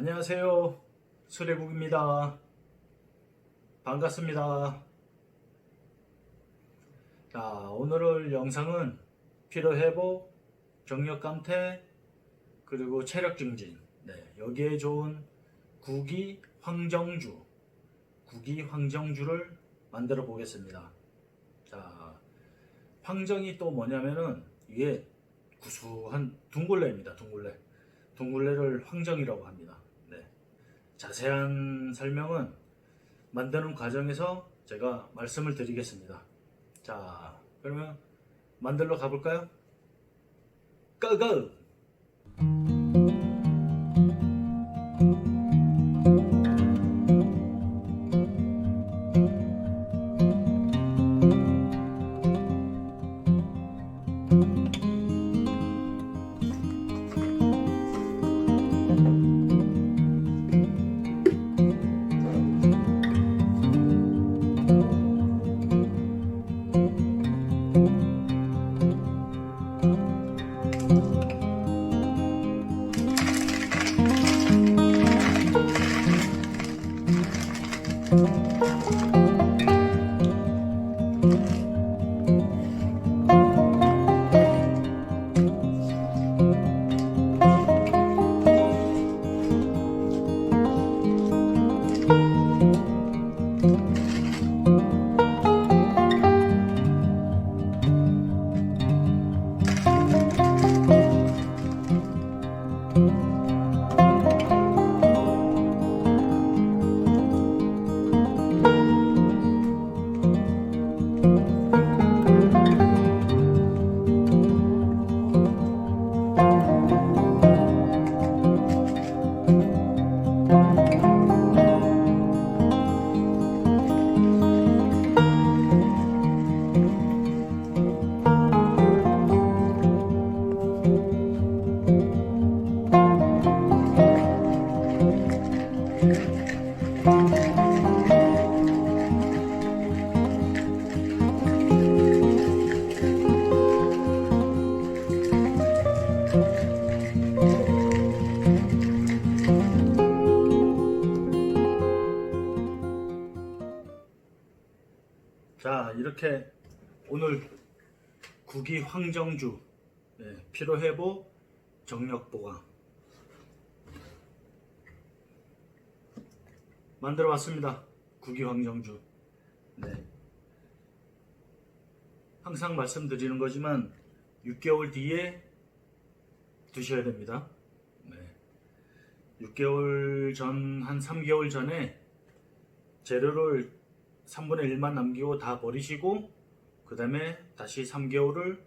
안녕하세요. 수레국입니다. 반갑습니다. 자, 오늘 영상은 피로회복, 정력 감퇴, 그리고 체력 증진. 네, 여기에 좋은 구기 황정주, 구기 황정주를 만들어 보겠습니다. 자, 황정이 또 뭐냐면은 이게 구수한 둥글레입니다. 둥글레. 둥글레를 황정이라고 합니다. 네. 자세한 설명은 만드는 과정에서 제가 말씀을 드리겠습니다. 자, 그러면 만들러 가볼까요? 고고! 자, 이렇게 오늘 국기 황정주 네, 피로회복 정력보강 만들어 봤습니다. 국기 황정주. 네. 항상 말씀드리는 거지만 6개월 뒤에 드셔야 됩니다. 네. 6개월 전, 한 3개월 전에 재료를 3분의 1만 남기고 다 버리시고 그 다음에 다시 3개월을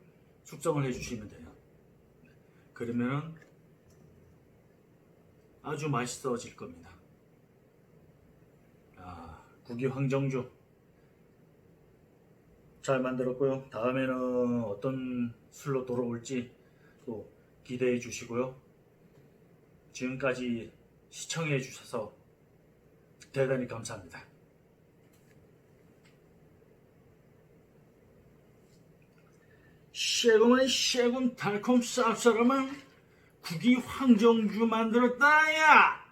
숙성을 해주시면 돼요. 그러면 아주 맛있어질 겁니다. 아, 국이 황정주 잘 만들었고요. 다음에는 어떤 술로 돌아올지 또 기대해 주시고요. 지금까지 시청해 주셔서 대단히 감사합니다. शे구만 शे군 달콤 쌉싸름한 국이 황정주 만들었다 야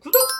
구독 좋아요